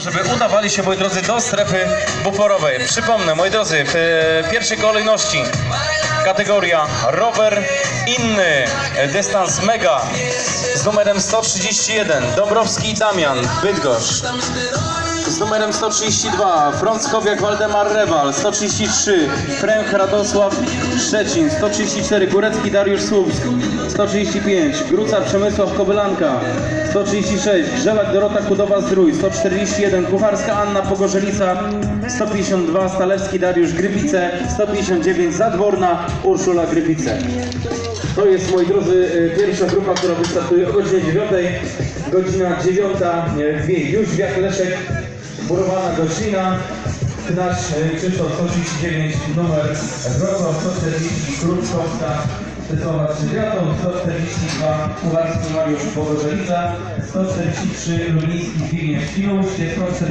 żeby udawali się, moi drodzy, do strefy buforowej. Przypomnę, moi drodzy, w e, pierwszej kolejności kategoria rower inny, dystans mega z numerem 131 Dąbrowski Damian, Bydgoszcz. Z numerem 132 Frąckowiak Waldemar Rewal 133 Fręch Radosław Szczecin 134 Górecki Dariusz Słupsk 135 Gruca Przemysław Kobylanka 136 Grzelak Dorota Kudowa Zdrój 141 Kucharska Anna Pogorzelica 152 Stalewski Dariusz Grybice 159 Zadworna Urszula Grybice to jest, moi drodzy, y, pierwsza grupa, która wystartuje o godzinie 9. Godzina 9. y, Dwie Jóźwiak, Leszek, Murowana Goślina, nasz y, Krzysztof 139, numer Wrocław 140, Kruczkowska, Czesława Trzewiatą, 142 Pucharski Mariusz Bogorzelica, 143 Lubliński Zbigniew Świnoujście, 140